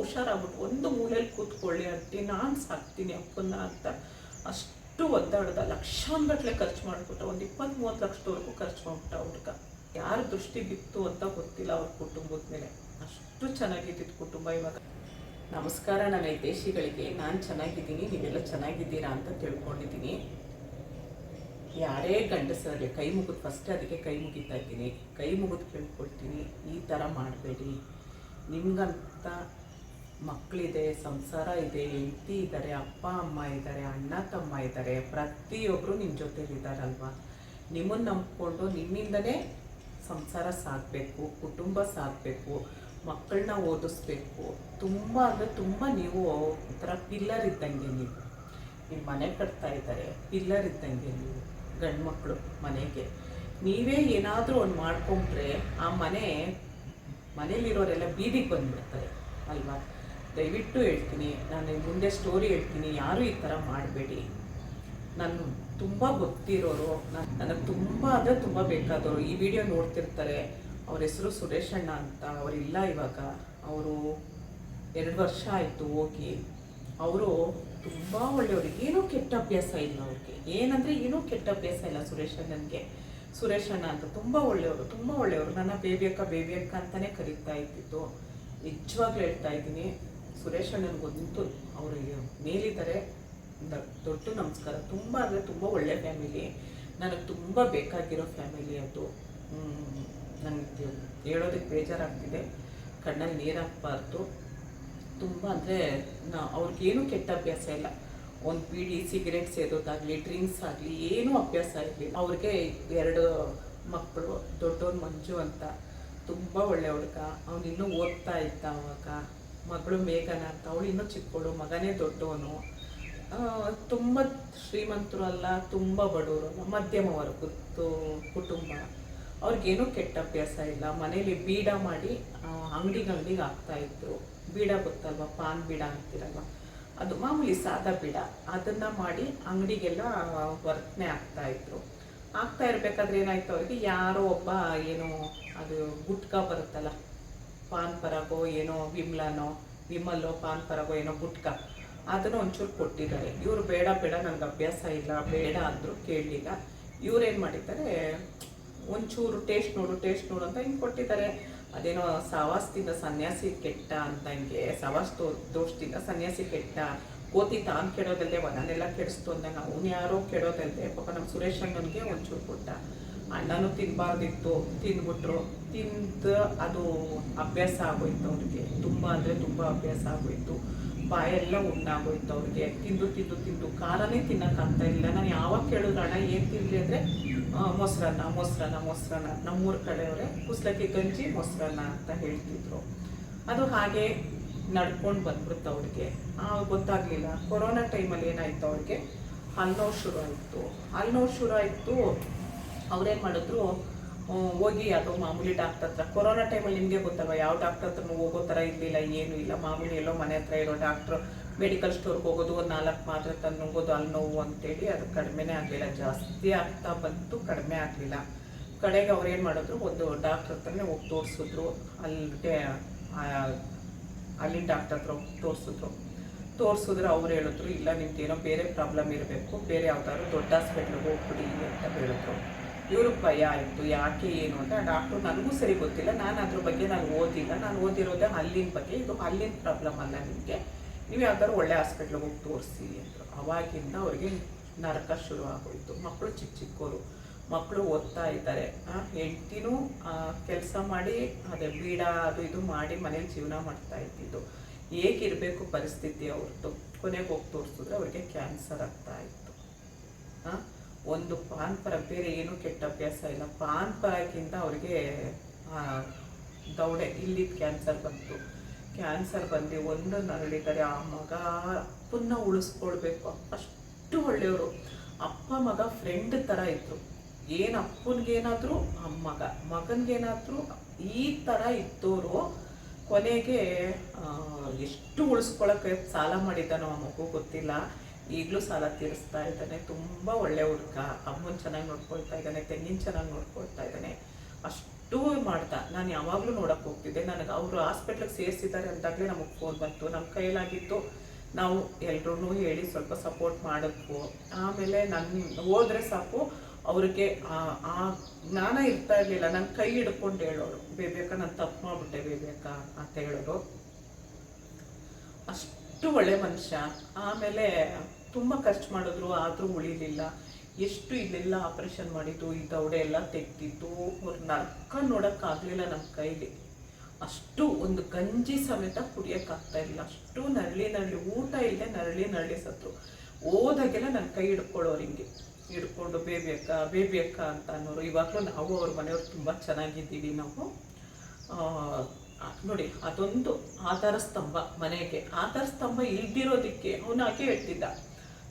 ಹುಷಾರಾಗ್ಬಿಟ್ಟು ಒಂದು ಮೂಲೆಯಲ್ಲಿ ಕೂತ್ಕೊಳ್ಳಿ ಅಟ್ಟಿ ನಾನು ಸಾಕ್ತೀನಿ ಅಪ್ಪನ್ನ ಅಂತ ಅಷ್ಟು ಒದ್ದಾಡ್ದ. ಲಕ್ಷಾನ್ಗಟ್ಲೆ ಖರ್ಚು ಮಾಡಿಬಿಟ್ಟ, ಒಂದು ಇಪ್ಪತ್ತ್ ಮೂವತ್ತು ಲಕ್ಷದವರೆಗೂ ಖರ್ಚು ಮಾಡ್ಬಿಟ್ಟ ಹುಡುಗ. ಯಾರ ದೃಷ್ಟಿ ಬಿತ್ತು ಅಂತ ಗೊತ್ತಿಲ್ಲ ಅವ್ರ ಕುಟುಂಬದ ಮೇಲೆ. ಅಷ್ಟು ಚೆನ್ನಾಗಿದ್ದಿದ್ದು ಕುಟುಂಬ ಇವಾಗ. ನಮಸ್ಕಾರ ನನ್ನ ದೇಶಿಗಳಿಗೆ ನಾನು ಚೆನ್ನಾಗಿದ್ದೀನಿ, ನೀವೆಲ್ಲ ಚೆನ್ನಾಗಿದ್ದೀರಾ ಅಂತ ತಿಳ್ಕೊಂಡಿದ್ದೀನಿ. ಯಾರೇ ಗಂಡಸರಲ್ಲಿ ಕೈ ಮುಗಿದು ಫಸ್ಟ್ ಅದಕ್ಕೆ ಕೈ ಮುಗಿತಾ ಇದ್ದೀನಿ. ಕೈ ಮುಗಿದು ಕೇಳ್ಕೊಳ್ತೀನಿ. ಈ ಥರ ಮಾಡಬೇಡಿ. ನಿಮ್ಗಂತ ಮಕ್ಕಳಿದೆ, ಸಂಸಾರ ಇದೆ, ಹೆಂಡತಿ ಇದ್ದಾರೆ ಅಪ್ಪ, ಅಮ್ಮ ಇದ್ದಾರೆ ಅಣ್ಣ, ತಮ್ಮ ಇದ್ದಾರೆ ಪ್ರತಿಯೊಬ್ಬರು ನಿಮ್ಮ ಜೊತೆಲಿದ್ದಾರಲ್ವ ನಿಮ್ಮನ್ನು ನಂಬಿಕೊಂಡು ನಿಮ್ಮಿಂದನೇ ಸಂಸಾರ ಸಾಕಬೇಕು, ಕುಟುಂಬ ಸಾಕಬೇಕು ಮಕ್ಕಳನ್ನ ಓದಿಸ್ಬೇಕು. ತುಂಬ ಅಂದರೆ ತುಂಬ ನೀವು ಒಂಥರ ಪಿಲ್ಲರ್ ಇದ್ದಂಗೆ ನೀವು. ನಿಮ್ಮ ಮನೆ ಕಟ್ತಾ ಇದ್ದಾರೆ ಪಿಲ್ಲರ್ ಇದ್ದಂಗೆ ನೀವು ಗಂಡು ಮಕ್ಕಳು ಮನೆಗೆ. ನೀವೇ ಏನಾದರೂ ಒಂದು ಮಾಡ್ಕೊಂಡ್ರೆ ಆ ಮನೆ ಮನೇಲಿರೋರೆಲ್ಲ ಬೀದಿಗೆ ಬಂದುಬಿಡ್ತಾರೆ, ಅಲ್ವಾ? ದಯವಿಟ್ಟು ಹೇಳ್ತೀನಿ, ನಾನು ಮುಂದೆ ಸ್ಟೋರಿ ಹೇಳ್ತೀನಿ, ಯಾರೂ ಈ ಥರ ಮಾಡಬೇಡಿ. ನಾನು ತುಂಬ ಗೊತ್ತಿರೋರು, ನಾನು ನನಗೆ ತುಂಬ ಅಂದರೆ ತುಂಬ ಬೇಕಾದವರು. ಈ ವಿಡಿಯೋ ನೋಡ್ತಿರ್ತಾರೆ. ಅವ್ರ ಹೆಸರು ಸುರೇಶ್ ಅಣ್ಣ ಅಂತ ಅವರಿಲ್ಲ ಇವಾಗ. ಅವರು ಎರಡು ವರ್ಷ ಆಯಿತು ಹೋಗಿ. ಅವರು ತುಂಬ ಒಳ್ಳೆಯವರು. ಏನೂ ಕೆಟ್ಟ ಅಭ್ಯಾಸ ಇಲ್ಲ ಅವ್ರಿಗೆ. ಏನಂದರೆ ಏನೂ ಕೆಟ್ಟ ಅಭ್ಯಾಸ ಇಲ್ಲ ಸುರೇಶ್ ಅಣ್ಣನಿಗೆ. ಸುರೇಶ್ ಅಣ್ಣ ಅಂತ ತುಂಬ ಒಳ್ಳೆಯವರು ತುಂಬ ಒಳ್ಳೆಯವರು. ನನ್ನ ಬೇಬಿ ಅಕ್ಕ ಬೇಬಿ ಅಕ್ಕ ಅಂತಲೇ ಕರೀತಾ ಇದ್ದಿದ್ದು. ನಿಜವಾಗ್ಲೂ ಹೇಳ್ತಾ ಇದ್ದೀನಿ. ಸುರೇಶ್ ಅಣ್ಣನಿಗಂತೂ ಅವರಿಗೆ ಮೇಲಿದ್ದಾರೆ ದೊಡ್ಡ ನಮಸ್ಕಾರ. ತುಂಬ ಅಂದರೆ ತುಂಬ ಒಳ್ಳೆ ಫ್ಯಾಮಿಲಿ. ನನಗೆ ತುಂಬ ಬೇಕಾಗಿರೋ ಫ್ಯಾಮಿಲಿ ಅದು. ನನಗೆ ಹೇಳೋದಕ್ಕೆ ಬೇಜಾರಾಗ್ತಿದೆ. ಕಣ್ಣಲ್ಲಿ ನೀರು ಹಾಕ್ಬಾರ್ದು. ತುಂಬ ಅಂದರೆ ನಾ ಅವ್ರಿಗೇನು ಕೆಟ್ಟ ಅಭ್ಯಾಸ ಇಲ್ಲ. ಒಂದು ಬೀಡಿ ಸಿಗರೇಟ್ ಸೇದೋದಾಗಲಿ, ಡ್ರಿಂಕ್ಸ್ ಆಗಲಿ, ಏನೂ ಅಭ್ಯಾಸ ಇರಲಿ ಅವ್ರಿಗೆ ಎರಡು ಮಕ್ಕಳು ದೊಡ್ಡವ್ರು ಮಂಜು ಅಂತ. ತುಂಬ ಒಳ್ಳೆ ಹುಡುಗ. ಅವ್ನಿನ್ನೂ ಓದ್ತಾ ಇದ್ದ ಅವಾಗ. ಮಗಳು ಮೇಘನ ಅಂತ. ಅವಳು ಇನ್ನೂ ಚಿಕ್ಕವಳು ಮಗನೇ ದೊಡ್ಡವನು. ತುಂಬ ಶ್ರೀಮಂತರು ಅಲ್ಲ, ತುಂಬ ಬಡವರು ಮಧ್ಯಮ ವರ್ಗದ್ದು ಕುಟುಂಬ. ಅವ್ರಿಗೇನೂ ಕೆಟ್ಟ ಅಭ್ಯಾಸ ಇಲ್ಲ. ಮನೇಲಿ ಬೀಡ ಮಾಡಿ ಅಂಗಡಿಗೆ ಅಂಗಡಿಗೆ ಹಾಕ್ತಾ ಇದ್ರು. ಬೀಡ ಗೊತ್ತಲ್ವ ಪಾನ್ ಬೀಡ ಅಂತಿರಲ್ವ? ಅದು ಮಾಮೂಲಿ ಸಾದಾ ಬೀಡ. ಅದನ್ನ ಮಾಡಿ ಅಂಗಡಿಗೆಲ್ಲ ವರ್ತನೆ ಆಗ್ತಾ ಇದ್ರು. ಆಗ್ತಾ ಇರ್ಬೇಕಾದ್ರೆ ಏನಾಯ್ತು? ಅವ್ರಿಗೆ ಯಾರೋ ಒಬ್ಬ, ಏನು, ಅದು ಗುಟ್ಕಾ ಬರುತ್ತಲ್ಲ ಪಾನ್ ಪರಾಗೋ ಏನೋ ವಿಮ್ಲಾನೋ ವಿಮಲ್ಲೋ ಪಾನ್ ಪರಾಗೋ ಏನೋ ಗುಟ್ಕ. ಅದನ್ನು ಒಂಚೂರು ಕೊಟ್ಟಿದ್ದಾರೆ. ಇವರು ಬೇಡ ಬೇಡ ನನಗೆ ಅಭ್ಯಾಸ ಇಲ್ಲ, ಬೇಡ ಅಂದರು ಕೇಳಲಿಲ್ಲ ಇವ್ರೇನು ಮಾಡಿದ್ದಾರೆ? ಒಂಚೂರು ಟೇಸ್ಟ್ ನೋಡು ಟೇಸ್ಟ್ ನೋಡು ಅಂತ ಹಿಂಗೆ ಕೊಟ್ಟಿದ್ದಾರೆ. ಅದೇನೋ ಸವಾಸದಿಂದ ಸನ್ಯಾಸಿ ಕೆಟ್ಟ ಅಂದಂಗೆ ಸವಾಸ್ ದೋ- ದೋಷದಿಂದ ಸನ್ಯಾಸಿ ಕೆಟ್ಟ. ಕೋತಿ ತಾನು ಕೆಡೋದಲ್ಲದೆ ಮನೆಲ್ಲ ಕೆಡಿಸ್ತು ಅಂದಂಗೆ, ಅವನು ಯಾರೋ ಕೆಡೋದಲ್ಲದೆ ಪಾಪ ನಮ್ಮ ಸುರೇಶ್ ಅಣ್ಣನಿಗೆ ಒಂಚೂರು ಕೊಟ್ಟ ಅಣ್ಣನೂ ತಿನ್ನಬಾರ್ದಿತ್ತು ತಿಂದ್ಬಿಟ್ರು. ತಿಂದು ಅದು ಅಭ್ಯಾಸ ಆಗೋಯ್ತು ಅವ್ರಿಗೆ. ತುಂಬ ಅಂದರೆ ತುಂಬ ಅಭ್ಯಾಸ ಆಗೋಯ್ತು. ಬಾಯೆಲ್ಲ ಉಣ್ಣಾಗೋಯ್ತು ಅವ್ರಿಗೆ. ತಿಂದು ತಿಂದು ತಿಂದು. ಖಾರನೇ ತಿನ್ನೋಕ್ಕಾಗ್ತಾ ಇಲ್ಲ. ನಾನು ಯಾವಾಗ ಕೇಳಿದ್ರು, ಅಣ್ಣ, ಏನು ತಿನ್ನಲಿ ಅಂದರೆ ಮೊಸರನ್ನ ಮೊಸರನ್ನ ಮೊಸರನ್ನ. ನಮ್ಮೂರ ಕಡೆಯವರೇ, ಕುಸ್ಲಕ್ಕೆ ಗಂಜಿ ಮೊಸರನ್ನ ಅಂತ ಹೇಳ್ತಿದ್ರು. ಅದು ಹಾಗೆ ನಡ್ಕೊಂಡು ಬಂದ್ಬಿಡ್ತು ಅವ್ರಿಗೆ. ಗೊತ್ತಾಗಲಿಲ್ಲ. ಕೊರೋನಾ ಟೈಮಲ್ಲಿ ಏನಾಯ್ತು ಅವ್ರಿಗೆ? ಹಲ್ಲೋ ಶುರು ಆಯಿತು. ಹಲ್ಲೋ ಶುರು ಆಯಿತು. ಅವ್ರೇನು ಮಾಡಿದ್ರು ಹೋಗಿ ಅದು ಮಾಮೂಲಿ ಡಾಕ್ಟರ್ ಹತ್ರ. ಕೊರೋನಾ ಟೈಮಲ್ಲಿ ನಿಮಗೆ ಗೊತ್ತಲ್ವ, ಯಾವ ಡಾಕ್ಟರ್ ಹತ್ರ ಹೋಗೋ ಥರ ಇರಲಿಲ್ಲ, ಏನೂ ಇಲ್ಲ. ಮಾಮೂಲಿ ಎಲ್ಲೋ ಮನೆ ಹತ್ರ ಇರೋ ಡಾಕ್ಟ್ರು ಮೆಡಿಕಲ್ ಸ್ಟೋರ್ಗೆ ಹೋಗೋದು, ಒಂದು ನಾಲ್ಕು ಮಾತ್ರೆ ತಂದು ನುಂಗೋದು, ಅಲ್ಲಿ ನೋವು ಅಂತೇಳಿ ಅದು ಕಡಿಮೆನೇ ಆಗಲಿಲ್ಲ. ಜಾಸ್ತಿ ಆಗ್ತಾ ಬಂತು, ಕಡಿಮೆ ಆಗಲಿಲ್ಲ. ಕಡೆಗೆ ಅವ್ರು ಏನು ಮಾಡಿದ್ರು, ಒಂದು ಡಾಕ್ಟ್ರ್ ಹತ್ರನೇ ಹೋಗಿ ತೋರಿಸಿದ್ರು. ಅಲ್ಲಿಗೆ ಅಲ್ಲಿನ ಡಾಕ್ಟರ್ ಹತ್ರ ಹೋಗಿ ತೋರಿಸಿದ್ರು. ತೋರಿಸಿದ್ರೆ ಅವ್ರು ಹೇಳಿದ್ರು, ಇಲ್ಲ ನಿಮ್ದು ಏನೋ ಬೇರೆ ಪ್ರಾಬ್ಲಮ್ ಇರಬೇಕು, ಬೇರೆ ಯಾವ್ದಾದ್ರು ದೊಡ್ಡ ಹಾಸ್ಪಿಟ್ಲಿಗೆ ಹೋಗ್ಬಿಡಿ ಅಂತ ಹೇಳಿದ್ರು. ಇವ್ರಿಗೆ ಭಯ ಆಯಿತು ಯಾಕೆ ಏನು ಅಂತ ಡಾಕ್ಟ್ರು ನನಗೂ ಸರಿ ಗೊತ್ತಿಲ್ಲ. ನಾನು ಅದ್ರ ಬಗ್ಗೆ ನಾನು ಓದಿಲ್ಲ. ನಾನು ಓದಿರೋದೇ ಅಲ್ಲಿನ ಬಗ್ಗೆ. ಇದು ಅಲ್ಲಿನ ಪ್ರಾಬ್ಲಮ್ ಅಲ್ಲ ನಿಮಗೆ. ನೀವು ಯಾವ್ದಾದ್ರು ಒಳ್ಳೆ ಹಾಸ್ಪಿಟ್ಲಿಗೆ ಹೋಗಿ ತೋರಿಸಿ ಅಂದರು. ಅವಾಗಿಂದ ಅವ್ರಿಗೆ ನರಕ ಶುರು ಆಗೋಯಿತು. ಮಕ್ಕಳು ಚಿಕ್ಕ ಚಿಕ್ಕವರು ಮಕ್ಕಳು ಓದ್ತಾ ಇದ್ದಾರೆ. ಹೆಂಡ್ತಿನೂ ಕೆಲಸ ಮಾಡಿ ಅದೇ ಬೀಡ ಅದು ಇದು ಮಾಡಿ ಮನೇಲಿ ಜೀವನ ಮಾಡ್ತಾ ಇದ್ದಿದ್ದು. ಹೇಗಿರಬೇಕು ಪರಿಸ್ಥಿತಿ ಅವ್ರದ್ದು ಕೊನೆಗೆ ಹೋಗಿ ತೋರಿಸಿದ್ರೆ ಅವ್ರಿಗೆ ಕ್ಯಾನ್ಸರ್ ಆಗ್ತಾ ಇತ್ತು. ಆ, ಒಂದು ಪಾನ್ ಪರ ಬೇರೆ ಏನೂ ಕೆಟ್ಟ ಅಭ್ಯಾಸ ಇಲ್ಲ. ಪಾನ್ ಪರಕ್ಕಿಂತ ಅವ್ರಿಗೆ ದೌಡೆ ಇಲ್ಲಿ ಕ್ಯಾನ್ಸರ್ ಬಂತು. ಕ್ಯಾನ್ಸರ್ ಬಂದು ಒಂದು ನರಳಿದರೆ ಆ ಮಗ ಅಪ್ಪನ್ನ ಉಳಿಸ್ಕೊಳ್ಬೇಕು. ಅಷ್ಟು ಒಳ್ಳೆಯವರು. ಅಪ್ಪ, ಮಗ ಫ್ರೆಂಡ್ ಥರ ಇದ್ರು. ಏನು ಅಪ್ಪನಿಗೇನಾದರೂ, ಆ ಮಗ, ಮಗನಿಗೇನಾದರೂ ಈ ಥರ ಇದ್ದವರು ಕೊನೆಗೆ ಎಷ್ಟು ಉಳಿಸ್ಕೊಳಕ್ಕೆ ಸಾಲ ಮಾಡಿದ್ದಾನೋ ಆ ಮಗು ಗೊತ್ತಿಲ್ಲ. ಈಗಲೂ ಸಾಲ ತೀರಿಸ್ತಾ ಇದ್ದಾನೆ. ತುಂಬ ಒಳ್ಳೆ ಹುಡುಗ. ಅಮ್ಮನ ಚೆನ್ನಾಗಿ ನೋಡ್ಕೊಳ್ತಾ ಇದ್ದಾನೆ, ತೆಂಗಿನ ಚೆನ್ನಾಗಿ ನೋಡ್ಕೊಳ್ತಾ ಇದ್ದಾನೆ. ಅಷ್ಟು ಮಾಡ್ತಾ ನಾನು ಯಾವಾಗಲೂ ನೋಡಕ್ಕೆ ಹೋಗ್ತಿದ್ದೆ. ನನಗೆ ಅವರು ಹಾಸ್ಪಿಟ್ಲಿಗೆ ಸೇರಿಸಿದ್ದಾರೆ ಅಂದಾಗಲೇ ನಮಗೆ ಫೋನ್ ಬಂತು. ನಮ್ಮ ಕೈಲಾಗಿತ್ತು ನಾವು ಎಲ್ರೂ ಹೇಳಿ ಸ್ವಲ್ಪ ಸಪೋರ್ಟ್ ಮಾಡಬೇಕು ಆಮೇಲೆ ನನ್ನ ಹೋದರೆ ಸಾಕು. ಅವ್ರಿಗೆ ಆ ಜ್ಞಾನ ಇರ್ತಾ ಇರಲಿಲ್ಲ. ನನ್ನ ಕೈ ಹಿಡ್ಕೊಂಡು ಹೇಳೋರು. ಬೇಬೇಕಾ ನಾನು ತಪ್ಪು ಮಾಡ್ಬಿಟ್ಟೆ ಬೇಬೇಕಾ ಅಂತ ಹೇಳೋರು. ಅಷ್ಟು ಒಳ್ಳೆ ಮನುಷ್ಯ. ಆಮೇಲೆ ತುಂಬ ಖರ್ಚು ಮಾಡಿದ್ರು, ಆದರೂ ಉಳಿಲಿಲ್ಲ. ಎಷ್ಟು ಇಲ್ಲೆಲ್ಲ ಆಪರೇಷನ್ ಮಾಡಿದ್ದು, ಈ ದೌಡೆ ಎಲ್ಲ ತೆಗ್ದಿದ್ದು, ಅವ್ರ ನರ್ಕ ನೋಡೋಕ್ಕಾಗಲಿಲ್ಲ ನಮ್ಮ ಕೈಲಿ. ಅಷ್ಟು ಒಂದು ಗಂಜಿ ಸಮೇತ ಕುಡಿಯೋಕ್ಕಾಗ್ತಾ ಇರಲಿಲ್ಲ. ಅಷ್ಟು ನರಳಿ ನರಳಿ, ಊಟ ಇಲ್ಲದೆ ನರಳಿ ನರಳಿ ಸತ್ತು. ಹೋದಾಗೆಲ್ಲ ನನ್ನ ಕೈ ಹಿಡ್ಕೊಳ್ಳೋರು ಹಿಂಗೆ. ಹಿಡ್ಕೊಂಡು ಬೇಬೇಕ ಅಕ್ಕ ಅಂತ ಅನ್ನೋರು. ಇವಾಗಲೂ ನಾವು ಅವ್ರ ಮನೆಯವ್ರು ತುಂಬ ಚೆನ್ನಾಗಿದ್ದೀವಿ ನಾವು. ನೋಡಿ, ಅದೊಂದು ಆಧಾರ ಸ್ತಂಭ ಮನೆಗೆ. ಆಧಾರ ಸ್ತಂಭ ಇಲ್ದಿರೋದಕ್ಕೆ ಅವನು ಹಾಗೆ ಹೇಳ್ತಿದ್ದ.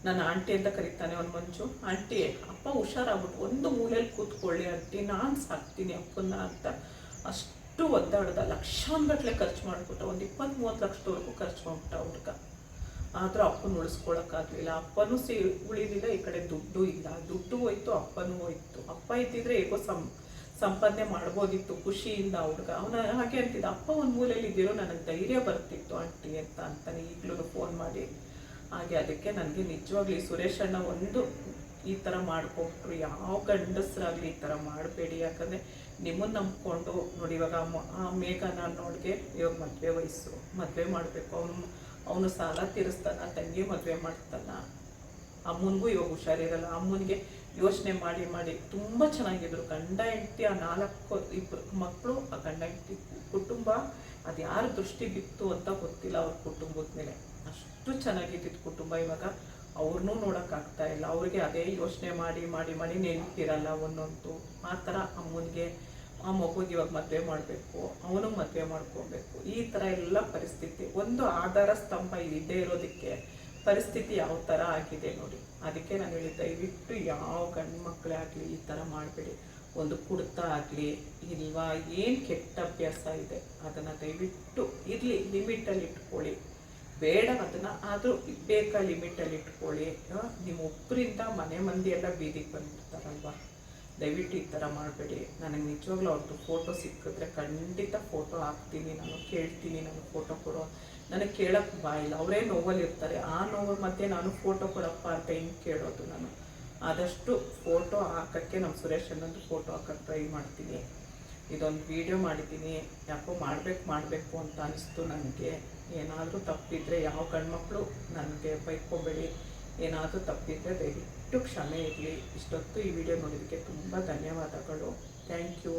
ನನ್ನ ಆಂಟಿ ಅಂತ ಕರೀತಾನೆ ಅವನು ಮಂಚು ಆಂಟಿ, ಅಪ್ಪ ಹುಷಾರಾಗ್ಬಿಟ್ಟು ಒಂದು ಮೂಲೆಯಲ್ಲಿ ಕೂತ್ಕೊಳ್ಳಿ ಆಂಟಿ, ನಾನು ಸಾಕ್ತೀನಿ ಅಪ್ಪನ್ನ ಅಂತ ಅಷ್ಟು ಒದ್ದಾಡ್ದ. ಲಕ್ಷಾನ್ಗಟ್ಲೆ ಖರ್ಚು ಮಾಡ್ಬಿಟ್ಟ. ಒಂದು ಇಪ್ಪತ್ತು ಮೂವತ್ತು ಲಕ್ಷದವರೆಗೂ ಖರ್ಚು ಮಾಡ್ಬಿಟ್ಟ ಹುಡ್ಗ. ಆದರೂ ಅಪ್ಪನ ಉಳಿಸ್ಕೊಳಕ್ಕಾಗಲಿಲ್ಲ. ಅಪ್ಪನೂ ಸಿ ಉಳಿದಿಲ್ಲ ಈ ಕಡೆ ದುಡ್ಡು ಇಲ್ಲ. ದುಡ್ಡು ಹೋಯ್ತು, ಅಪ್ಪನೂ ಹೋಯ್ತು. ಅಪ್ಪ ಇದ್ದಿದ್ರೆ ಹೇಗೋ ಸಂ ಸಂಪಾದನೆ ಮಾಡ್ಬೋದಿತ್ತು, ಖುಷಿಯಿಂದ ಹುಡುಗ. ಅವನ ಹಾಗೆ ಅಂತಿದ್ದ, ಅಪ್ಪ ಒಂದು ಮೂಲೆಯಲ್ಲಿ ಇದ್ದಿರೋ ನನಗೆ ಧೈರ್ಯ ಬರ್ತಿತ್ತು ಆಂಟಿ ಅಂತ, ಅಂತಾನೆ ಈಗಲೂ ಫೋನ್ ಮಾಡಿ. ಹಾಗೆ ಅದಕ್ಕೆ ನನಗೆ ನಿಜವಾಗ್ಲಿ ಸುರೇಶ್ ಅಣ್ಣ ಒಂದು ಈ ಥರ ಮಾಡಿಕೊಟ್ರು. ಯಾವ ಗಂಡಸರಾಗಲಿ ಈ ಥರ ಮಾಡಬೇಡಿ. ಯಾಕಂದರೆ ನಿಮ್ಮನ್ನು ನಂಬ್ಕೊಂಡು ನೋಡಿ ಇವಾಗ ಆ ಮೇಘನ ನೋಡ್ಗೆ ಇವಾಗ ಮದುವೆ ವಯಸ್ಸು. ಮದುವೆ ಮಾಡಬೇಕು. ಅವನು ಅವನು ಸಾಲ ತೀರಿಸ್ತಾನ, ತಂಗಿ ಮದುವೆ ಮಾಡ್ತಾನ. ಅಮ್ಮನಿಗೂ ಇವಾಗ ಹುಷಾರಿರಲ್ಲ. ಅಮ್ಮನಿಗೆ ಯೋಚನೆ ಮಾಡಿ ಮಾಡಿ ತುಂಬ ಚೆನ್ನಾಗಿದ್ರು. ಗಂಡ, ಹೆಂಡತಿ, ಆ ನಾಲ್ಕು ಇಬ್ಬರು ಮಕ್ಕಳು ಆ ಗಂಡ, ಹೆಂಡತಿ ಕುಟುಂಬ ಅದು ಯಾರ ದೃಷ್ಟಿ ಬಿತ್ತು ಅಂತ ಗೊತ್ತಿಲ್ಲ ಅವ್ರ ಕುಟುಂಬದ ಮೇಲೆ. ಅಷ್ಟು ಚೆನ್ನಾಗಿದ್ದಿತ್ತು ಕುಟುಂಬ ಇವಾಗ. ಅವ್ರನ್ನೂ ನೋಡೋಕ್ಕಾಗ್ತಾ ಇಲ್ಲ. ಅವ್ರಿಗೆ ಅದೇ ಯೋಚನೆ ಮಾಡಿ ಮಾಡಿ ಮಾಡಿ ನೆನಪಿರಲ್ಲ ಒಂದೊಂದು. ಆ ಥರ ಅಮ್ಮನಿಗೆ, ಆ ಮಗುಗೆ ಇವಾಗ ಮದುವೆ ಮಾಡಬೇಕು ಅವನು ಮದುವೆ ಮಾಡ್ಕೋಬೇಕು. ಈ ಥರ ಎಲ್ಲ ಪರಿಸ್ಥಿತಿ. ಒಂದು ಆಧಾರ ಸ್ತಂಭ ಇದೇ ಇರೋದಕ್ಕೆ ಪರಿಸ್ಥಿತಿ ಯಾವ ಥರ ಆಗಿದೆ ನೋಡಿ. ಅದಕ್ಕೆ ನಾನು ಹೇಳಿ, ದಯವಿಟ್ಟು ಯಾವ ಗಂಡು ಮಕ್ಕಳೇ ಆಗಲಿ ಈ ಥರ ಮಾಡಬೇಡಿ. ಒಂದು ಕುಡ್ತಾ ಆಗಲಿ ಇಲ್ವಾ, ಏನು ಕೆಟ್ಟ ಅಭ್ಯಾಸ ಇದೆ, ಅದನ್ನು ದಯವಿಟ್ಟು ಇರಲಿ ಲಿಮಿಟಲ್ಲಿ ಇಟ್ಕೊಳ್ಳಿ. ಬೇಡ ಅದನ್ನು, ಆದರೂ ಬೇಕಾ ಲಿಮಿಟಲ್ಲಿ ಇಟ್ಕೊಳ್ಳಿ. ನಿಮ್ಮ ಒಬ್ಬರಿಂದ ಮನೆ ಮಂದಿ ಎಲ್ಲ ಬೀದಿಗೆ ಬಂದಿರ್ತಾರಲ್ವಾ ದಯವಿಟ್ಟು ಈ ಥರ ಮಾಡಬೇಡಿ. ನನಗೆ ನಿಜವಾಗ್ಲೂ ಅವ್ರದ್ದು ಫೋಟೋ ಸಿಕ್ಕಿದ್ರೆ ಖಂಡಿತ ಫೋಟೋ ಹಾಕ್ತೀನಿ, ನಾನು ಕೇಳ್ತೀನಿ ನನಗೆ ಫೋಟೋ ಕೊಡೋ. ನನಗೆ ಕೇಳೋಕ್ಕೆ ಬಾಯಿಲ್ಲ ಅವರೇ ನೋವಲ್ಲಿ ಇರ್ತಾರೆ ಆ ನೋವು ಮಧ್ಯೆ ನಾನು ಫೋಟೋ ಕೊಡಪ್ಪ ಅಂತ ಹಿಂಗೆ ಕೇಳೋದು ನಾನು? ಆದಷ್ಟು ಫೋಟೋ ಹಾಕೋಕ್ಕೆ ನಮ್ಮ ಸುರೇಶ್ ಅನ್ನೋದು ಫೋಟೋ ಹಾಕೋಕ್ಕೆ ಟ್ರೈ ಮಾಡ್ತೀನಿ. ಇದೊಂದು ವಿಡಿಯೋ ಮಾಡಿದ್ದೀನಿ. ಯಾಕೋ ಮಾಡಬೇಕು ಮಾಡಬೇಕು ಅಂತ ಅನಿಸ್ತು ನನಗೆ. ಏನಾದರೂ ತಪ್ಪಿದರೆ, ಯಾವ ಗಂಡ್ಮಕ್ಳು ನನಗೆ ಬೈಕೋಬೇಡಿ. ಏನಾದರೂ ತಪ್ಪಿದರೆ ದಯವಿಟ್ಟು ಕ್ಷಮೆ ಇರಲಿ ಇಷ್ಟೊತ್ತು ಈ ವಿಡಿಯೋ ನೋಡಿದ್ದಕ್ಕೆ ತುಂಬ ಧನ್ಯವಾದಗಳು ಥ್ಯಾಂಕ್ ಯು